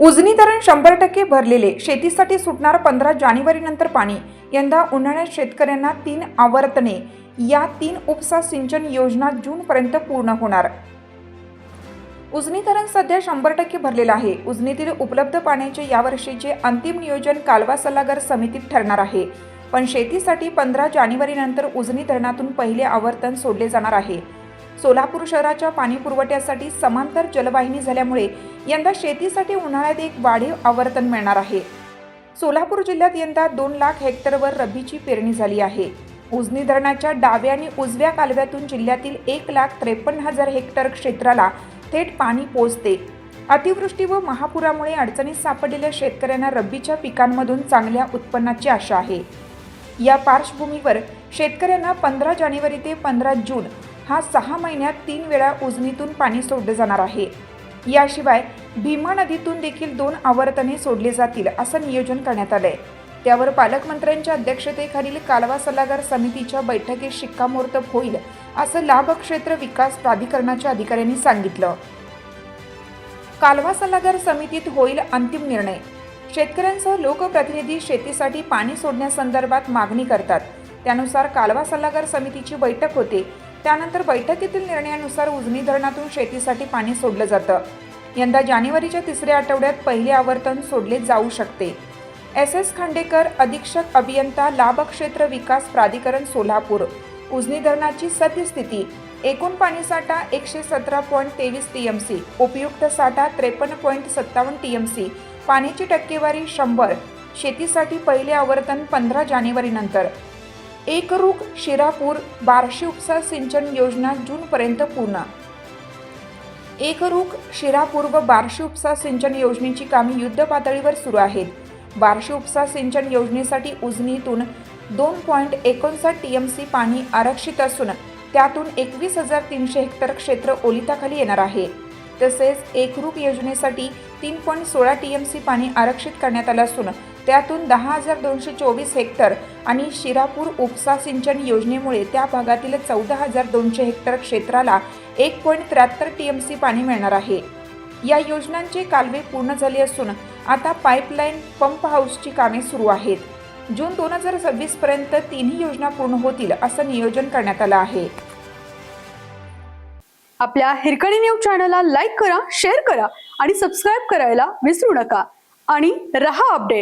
उजनी धरण शंभर टक्के भरलेले शेतीसाठी सुटणार पंधरा जानेवारी नंतर पाणी. यंदा उन्हाळ्यात शेतकऱ्यांना तीन आवर्तने या तीन उपसा सिंचन योजना जून पर्यंत पूर्ण होणार. उजनी धरण सध्या शंभर टक्के भरलेलं आहे. उजनीतील उपलब्ध पाण्याचे यावर्षीचे अंतिम नियोजन कालवा सल्लागार समितीत ठरणार आहे. पण शेतीसाठी पंधरा जानेवारीनंतर उजनी धरणातून पहिले आवर्तन सोडले जाणार आहे. सोलापूर शहराच्या पाणी पुरवठ्यासाठी समांतर जलवाहिनी झाल्यामुळे यंदा शेतीसाठी उन्हाळ्यात एक वाढीव आवर्तन मिळणार आहे. सोलापूर जिल्ह्यात यंदा दोन लाख हेक्टरवर रब्बीची पेरणी झाली आहे. उजनी धरणाच्या डाव्या आणि उजव्या कालव्यातून जिल्ह्यातील एक लाख त्रेपन्न हजार हेक्टर क्षेत्राला थेट पाणी पोचते अतिवृष्टी व महापुरामुळे अडचणीत सापडलेल्या शेतकऱ्यांना रब्बीच्या पिकांमधून चांगल्या उत्पन्नाची आशा आहे. या पार्श्वभूमीवर शेतकऱ्यांना पंधरा जानेवारी ते पंधरा जून हा सहा महिन्यात तीन वेळा उजनीतून पाणी सोडलं जाणार आहे. याशिवाय भीमा नदीतून देखील दोन आवर्तने सोडले जातील असं नियोजन करण्यात आलंय. त्यावर पालकमंत्र्यांच्या अध्यक्षतेखालील कालवा सल्लागार समितीच्या बैठकीत शिक्कामोर्तब होईल असं लाभक्षेत्र विकास प्राधिकरणाच्या अधिकाऱ्यांनी सांगितलं. कालवा सल्लागार समितीत होईल अंतिम निर्णय. शेतकऱ्यांसह लोकप्रतिनिधी शेतीसाठी पाणी सोडण्यासंदर्भात मागणी करतात. त्यानुसार कालवा सल्लागार समितीची बैठक होते. त्यानंतर बैठकीतील निर्णयानुसार उजनी धरणातून शेतीसाठी पाणी सोडलं जातं. यंदा जानेवारीच्या तिसऱ्या आठवड्यात पहिले आवर्तन सोडले जाऊ शकते. एस एस खांडेकर अधीक्षक अभियंता लाभक्षेत्र विकास प्राधिकरण सोलापूर. उजनी धरणाची सद्यस्थिती एकूण पाणीसाठा एकशे सतरा पॉईंट तेवीस टी एम सी उपयुक्त साठा त्रेपन्न पॉईंट सत्तावन्न टी एम सी पाण्याची टक्केवारी शंभर. शेतीसाठी पहिले आवर्तन पंधरा जानेवारीनंतर एकरूख शिरापूर बार्शी उपसा सिंचन योजना जूनपर्यंत पूर्ण. एकरूख शिरापूर व बार्शी उपसा सिंचन योजनेची कामे युद्ध पातळीवर सुरू आहेत. बार्शी उपसा सिंचन योजनेसाठी उजनीतून दोन पॉईंट एकोणसाठ टी एम सी पाणी आरक्षित असून त्यातून एकवीस हजार तीनशे हेक्टर क्षेत्र ओलिताखाली येणार आहे. तसेच एकरूप योजनेसाठी तीन पॉईंट सोळा टी एम सी पाणी आरक्षित करण्यात आलं असून त्यातून दहा हजार दोनशे चोवीस हेक्टर आणि शिरापूर उपसा सिंचन योजनेमुळे त्या भागातील चौदा हजार दोनशे हेक्टर क्षेत्राला एक पॉईंट त्र्याहत्तर टी एम सी पाणी मिळणार आहे. या योजनांचे कालवे पूर्ण झाले असून आता पाईपलाईन पंप हाऊसची कामे सुरू आहेत. जून दोन हजार सव्वीस पर्यंत तिन्ही योजना पूर्ण होतील असं नियोजन करण्यात आलं आहे. आपल्या हिरकणी न्यूज चॅनलला लाईक करा शेअर करा आणि सबस्क्राईब करायला विसरू नका. आणि रहा अपडेट.